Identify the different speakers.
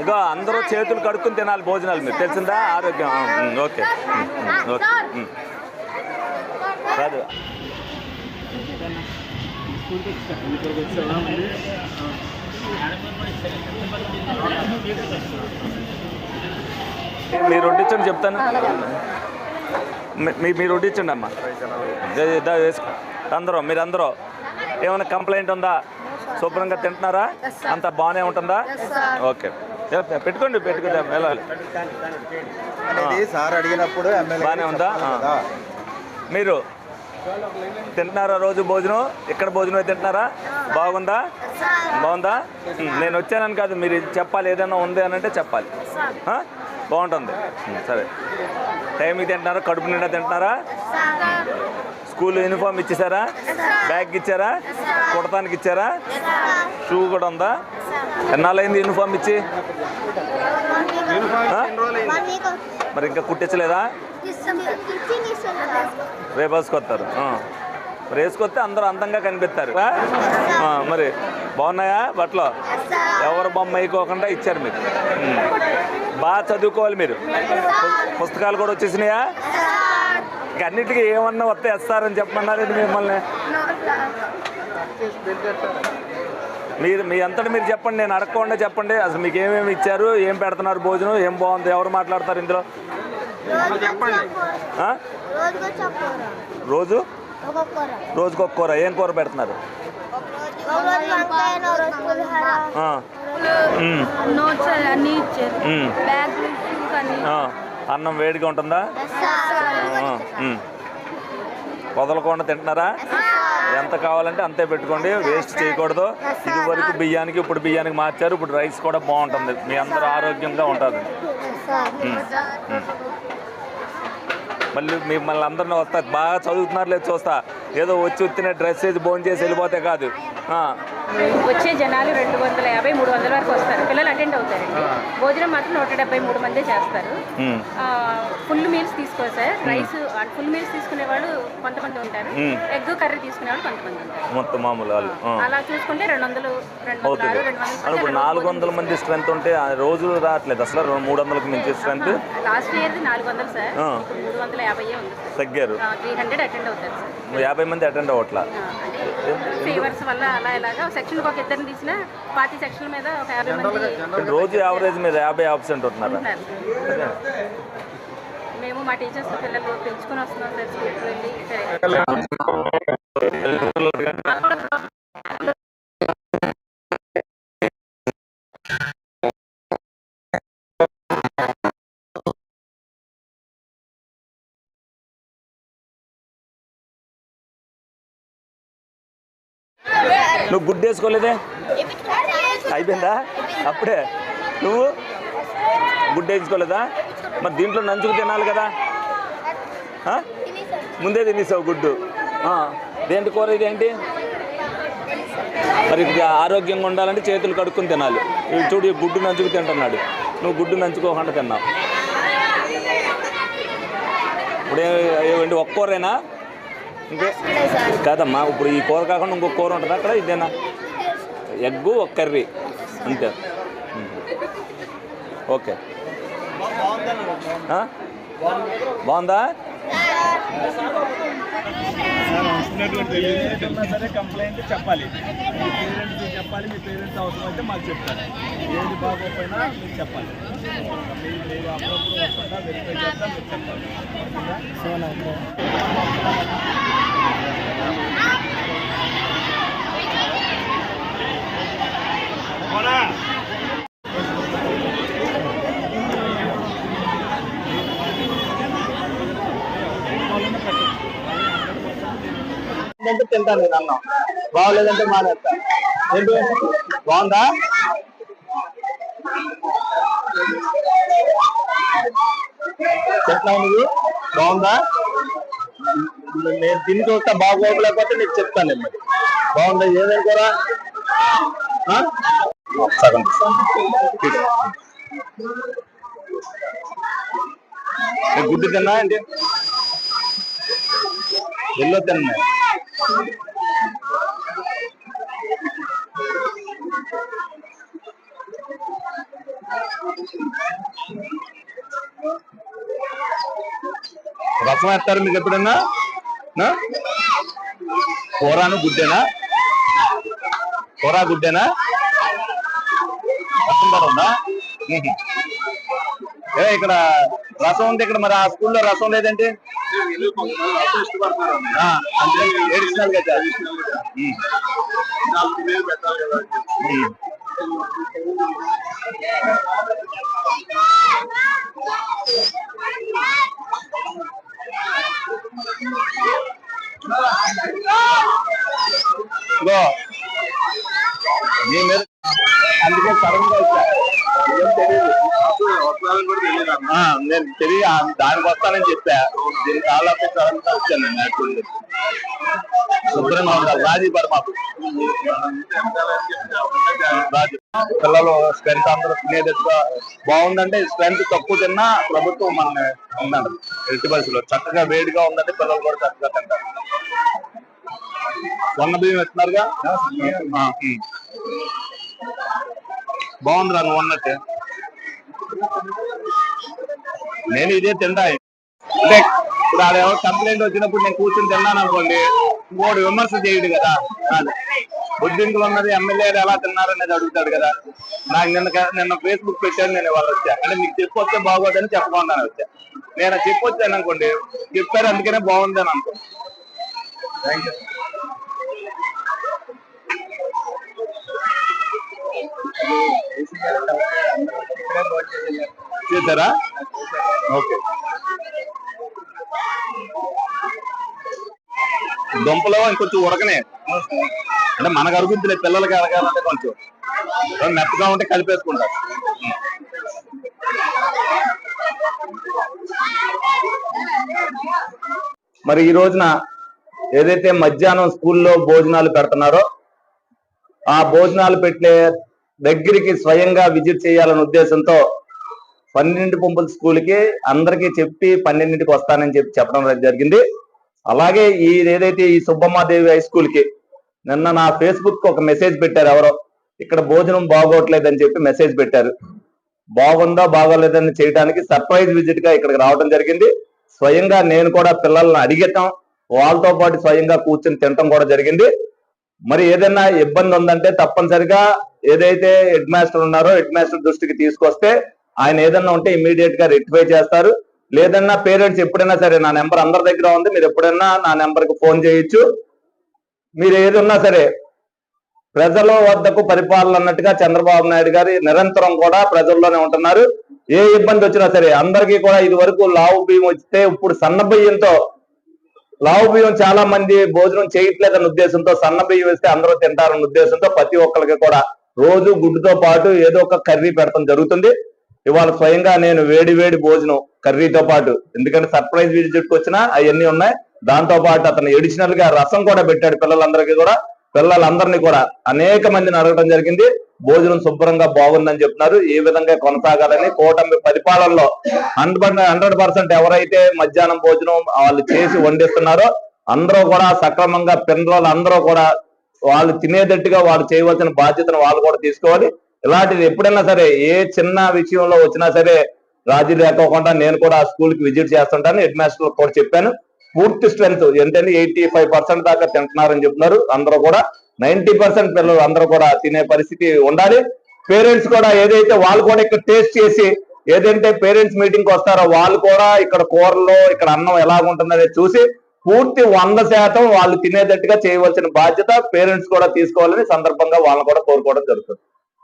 Speaker 1: ఇగో, అందరూ చేతులు కడుక్కుని తినాలి భోజనాలు మీరు. తెలిసిందా? ఆరోగ్యం. ఆ, ఉమ్, ఓకే. ఉమ్, ఉమ్, ఓకే ఉమ్. కాదు. మీరు వడ్డించండి చెప్తాను. మీ- మీ- మీరు వడ్డించండి అమ్మా. అందరూ మీరు అందరూ ఏమైనా కంప్లైంట్ ఉందా? శుభ్రంగా తింటున్నారా? అంత బాగానే ఉంటుందా? ఓకే. పెట్టుకోండి పెట్టుకుంటే వెళ్ళాలి.
Speaker 2: సార్ అడిగినప్పుడు
Speaker 1: బాగానే ఉందా? మీరు తింటున్నారా రోజు భోజనం? ఇక్కడ భోజనం తింటున్నారా? బాగుందా? బాగుందా? నేను వచ్చానని కాదు మీరు చెప్పాలి ఏదైనా ఉంది అని అంటే చెప్పాలి? బాగుంటుంది. సరే. టైంకి తింటున్నారా కడుపు నిండా తింటున్నారా? School uniform ఇచ్చేసారా? బ్యాగ్ ఇచ్చారా? కుడతానికి ఇచ్చారా? షూ కూడా ఉందా? ఎన్నాళ్ళైంది యూనిఫామ్ ఇచ్చి? మరి ఇంకా కుట్టించలేదా? రేపు వేసుకొస్తారు. మరి వేసుకొస్తే అందరూ అందంగా కనిపిస్తారు. మరి బాగున్నాయా? బట్టలు? ఎవరు బొమ్మ వేయకోకుండా ఇచ్చారు మీరు. బాగా చదువుకోవాలి మీరు. పుస్తకాలు కూడా వచ్చేసినాయా? ఇక అన్నిటికీ ఏమన్నా వస్తే వేస్తారని చెప్పమన్నారండి మిమ్మల్ని. మీరు మీ అంతటి మీరు చెప్పండి నేను అడగకుండా చెప్పండి. అసలు మీకు ఏమేమి ఇచ్చారు ఏం పెడుతున్నారు భోజనం ఏం బాగుంది ఎవరు మాట్లాడతారు ఇందులో? రోజు?
Speaker 3: ఒక్కొక్కర
Speaker 1: రోజుకు ఒక కూర. ఏం కూర పెడుతున్నారు?
Speaker 4: అన్నీ
Speaker 1: వేడిగా ఉంటుందా. వదలకుండా తింటున్నారా? ఎంత కావాలంటే అంతే పెట్టుకోండి వేస్ట్ చేయకూడదు. ఇది వరకు బియ్యానికి ఇప్పుడు బియ్యానికి మార్చారు ఇప్పుడు రైస్ కూడా బాగుంటుంది. మీ అందరూ ఆరోగ్యంగా ఉంటుంది. మళ్ళీ మిమ్మల్ని అందరిని వస్తా బాగా చదువుతున్నారు లేదు చూస్తా. ఏదో వచ్చి వచ్చిన డ్రెస్ వేసి భోజనం చేసి వెళ్ళిపోతే కాదు.
Speaker 4: వచ్చే జనాలు రెండు వందల యాభై మూడు వందల వరకు వస్తారు. పిల్లలు అటెండ్ అవుతారండి. భోజనం మాత్రం నూట డెబ్బై మూడు మందే చేస్తారు. ఫుల్ మీల్స్ తీసుకోరు సార్. రైస్ ఫుల్ మీల్స్ తీసుకునే వాళ్ళు కొంతమంది ఉంటారు. ఎగ్ కర్రీ తీసుకునే వాళ్ళు కొంతమంది ఉంటారు.
Speaker 1: మొత్తం మామూలు.
Speaker 4: అలా చూసుకుంటే రెండు వందలు
Speaker 1: అవుతుంది. ఇప్పుడు నాలుగు వందల మంది స్ట్రెంత్ ఉంటే రోజు రావట్లేదు. అసలు మూడు వందలకు మించి స్ట్రెంత్
Speaker 4: లాస్ట్ ఇయర్ది నాలుగు వందలు సార్. మూడు వందల యాభై ఉంది.
Speaker 1: తగ్గారు.
Speaker 4: త్రీ హండ్రెడ్ అటెండ్ అవుతారు సార్.
Speaker 1: యాభై మంది అటెండ్ అవ్వట్లా?
Speaker 4: ఫీవర్స్ వల్ల అలా ఇలాగా సెక్షన్కి ఒక ఇద్దరిని తీసినా పార్టీ సెక్షన్ మీద ఒక యాభై మంది
Speaker 1: రోజు యావరేజ్ మీద యాభై ఆబ్సెంట్ ఉంటున్నారా?
Speaker 4: మేము మా టీచర్స్ పిల్లలు పెంచుకొని వస్తున్నాం సార్ స్కూల్కి వెళ్ళి.
Speaker 1: నువ్వు గుడ్ వేసుకోలేదే? అయిపోయిందా? అప్పుడే. నువ్వు? గుడ్ వేసుకోలేదా మరి దీంట్లో నంచుకు తినాలి కదా. ముందే తినేసావు గుడ్డు. దేంటి కూర ఇదేంటి? మరి ఆరోగ్యంగా ఉండాలంటే చేతులు కడుక్కుని తినాలి. చూడు ఈ గుడ్డు నంచుకు తింటున్నాడు. నువ్వు గుడ్డు నంచుకోకుండా తిన్నావు. ఇప్పుడు ఏ- ఏమండి ఒక్క ఇంకే కాదమ్మా ఇప్పుడు ఈ కూర కాకుండా ఇంకో కూర ఉంటుంది అక్కడ? ఇదేనా? ఎగ్గు ఒక కర్రీ. అంతే. ఓకే. బాగుందా?
Speaker 5: సరే కంప్లైంట్ చెప్పాలి మీ పేరెంట్స్ చెప్పాలి మీ పేరెంట్స్ అవసరం అయితే మాకు చెప్తారు ఏది మీకు చెప్పాలి మీరు అప్పుడప్పుడు వెరిఫై చేస్తా మీకు చెప్పాలి
Speaker 2: అంటే తింటాను నేను అన్నం. బాగోలేదంటే మానేస్తా. ఏంటి? బాగుందా? తింటున్నావు నువ్వు. బాగుందా?
Speaker 1: నేను తిని చూస్తా బాగోగలేకపోతే నీకు చెప్తాను నేను మరి. బాగుంది? ఏదైనా కూడా? సగం. గుడ్డు తిన్నా ఏంటి? ఎల్లో తిన్నా. రసం వేస్తారు మీకు ఎప్పుడన్నా? కోరాను గుడ్డేనా? కోరా గుడ్డేనా? ఉందా ఏ ఇక్కడ రసం ఉంది ఇక్కడ మరి ఆ స్కూల్లో రసం లేదంటే? ఆ, గా దీని కాళ్ళపై సడన్గా వచ్చాను నేను యాక్చువల్లీ. శుభ్రంగా ఉండాలి. రాజీ పడ మాకు పిల్లలు స్ట్రెంత్ అందరూ తినేదిగా బాగుందంటే స్ట్రెంత్ తక్కువ తిన్నా ప్రభుత్వం మన ఉందండి ఎట్టి బస్సులో చక్కగా వేడిగా ఉందంటే పిల్లలు కూడా చక్కగా తింటారు. సన్న బియ్యం ఇస్తున్నారుగా బాగుంది ఉమ్. ఉన్నట్టే నేను ఇదే తింటా. అంటే ఇప్పుడు ఎవరు కంప్లైంట్ వచ్చినప్పుడు నేను కూర్చొని తిన్నాను అనుకోండి ఇంకోటి విమర్శ చేయడు కదా. బుద్ధింకులు ఉన్నది ఎమ్మెల్యేలు ఎలా తిన్నారనేది అడుగుతాడు కదా. నాకు నిన్న నిన్న ఫేస్బుక్ పెట్టాను నేను వాళ్ళు వచ్చా. అంటే మీకు చెప్పొస్తే బాగోదని చెప్పకుండా వచ్చా. నేను చెప్పొచ్చాను అనుకోండి చెప్పారు అందుకనే బాగుంది అని అనుకో. థ్యాంక్ యూ చేశారా ఓకే. దుంపలు ఇంకొంచెం ఉడకనే. అంటే మనకు అరుగుద్దులే పిల్లలకి అరగాలంటే కొంచెం. మెత్తగా ఉంటే కలిపేసుకుంటారు. మరి ఈ రోజున ఏదైతే మధ్యాహ్నం స్కూల్లో భోజనాలు పెడుతున్నారో ఆ భోజనాలు పెట్టే దగ్గరికి స్వయంగా విజిట్ చేయాలనే ఉద్దేశంతో పన్నెండు పంపుల స్కూల్కి అందరికీ చెప్పి పన్నెండింటికి వస్తానని చెప్పి చెప్పడం జరిగింది. అలాగే ఈ ఏదైతే ఈ సుబ్బమ్మాదేవి హై స్కూల్కి నిన్న నా ఫేస్బుక్కి ఒక మెసేజ్ పెట్టారు ఎవరో. ఇక్కడ భోజనం బాగోట్లేదని చెప్పి మెసేజ్ పెట్టారు. బాగుందా బాగోలేదని చేయడానికి సర్ప్రైజ్ విజిట్గా ఇక్కడికి రావడం జరిగింది. స్వయంగా నేను కూడా పిల్లల్ని అడిగటం. వాళ్ళతో పాటు స్వయంగా కూర్చొని తినటం కూడా జరిగింది. మరి ఏదైనా ఇబ్బంది ఉందంటే తప్పనిసరిగా ఏదైతే హెడ్ మాస్టర్ ఉన్నారో హెడ్ మాస్టర్ దృష్టికి తీసుకొస్తే ఆయన ఏదన్నా ఉంటే ఇమీడియట్గా రెక్టిఫై చేస్తారు. లేదన్నా పేరెంట్స్ ఎప్పుడైనా సరే నా నెంబర్ అందరి దగ్గర ఉంది మీరు ఎప్పుడైనా నా నెంబర్కి ఫోన్ చేయొచ్చు. మీరు ఏది ఉన్నా సరే ప్రజల వద్దకు పరిపాలన అన్నట్టుగా చంద్రబాబు నాయుడు గారి నిరంతరం కూడా ప్రజల్లోనే ఉంటున్నారు. ఏ ఇబ్బంది వచ్చినా సరే అందరికీ కూడా ఇది వరకు లావు బియ్యం వస్తే ఇప్పుడు సన్న బియ్యంతో లావు బియ్యం చాలా మంది భోజనం చేయట్లేదన్న ఉద్దేశంతో సన్న బియ్యం వేస్తే అందరూ తింటారన్న ఉద్దేశంతో ప్రతి ఒక్కరికి కూడా రోజు గుడ్డుతో పాటు ఏదో ఒక కర్రీ పెడతాం జరుగుతుంది. ఇవాళ స్వయంగా నేను వేడి వేడి భోజనం కర్రీతో పాటు ఎందుకంటే సర్ప్రైజ్ విజిట్ వచ్చినా అవన్నీ ఉన్నాయి. దాంతో పాటు అతను ఎడిషనల్గా రసం కూడా పెట్టాడు పిల్లలందరికీ కూడా. పిల్లలందరినీ కూడా అనేక మందిని అడగడం జరిగింది. భోజనం శుభ్రంగా బాగుందని చెప్తున్నారు. ఏ విధంగా కొనసాగాలని కూటమి పరిపాలనలో హండ్రెడ్ హండ్రెడ్ పర్సెంట్ ఎవరైతే మధ్యాహ్నం భోజనం వాళ్ళు చేసి వండిస్తున్నారో అందరూ కూడా సక్రమంగా పిల్లలు అందరూ కూడా వాళ్ళు తినేటట్టుగా వాళ్ళు చేయవలసిన బాధ్యతను వాళ్ళు కూడా తీసుకోవాలి. ఇలాంటిది ఎప్పుడైనా సరే ఏ చిన్న విషయంలో వచ్చినా సరే రాజీ లేకోకుండా నేను కూడా ఆ స్కూల్కి విజిట్ చేస్తుంటాను. హెడ్ మాస్టర్ కూడా చెప్పాను. పూర్తి స్ట్రెంత్ ఎంతంటే ఎయిటీ ఫైవ్ పర్సెంట్ దాకా తింటున్నారని చెప్తున్నారు. అందరూ కూడా నైన్టీ పర్సెంట్ పిల్లలు అందరూ కూడా తినే పరిస్థితి ఉండాలి. పేరెంట్స్ కూడా ఏదైతే వాళ్ళు కూడా ఇక్కడ టేస్ట్ చేసి ఏదైతే పేరెంట్స్ మీటింగ్కి వస్తారో వాళ్ళు కూడా ఇక్కడ కూరలో ఇక్కడ అన్నం ఎలా ఉంటుందనేది చూసి పూర్తి వంద శాతం వాళ్ళు తినేటట్టుగా చేయవలసిన బాధ్యత పేరెంట్స్ కూడా తీసుకోవాలని సందర్భంగా వాళ్ళని కూడా కోరుకోవడం జరుగుతుంది.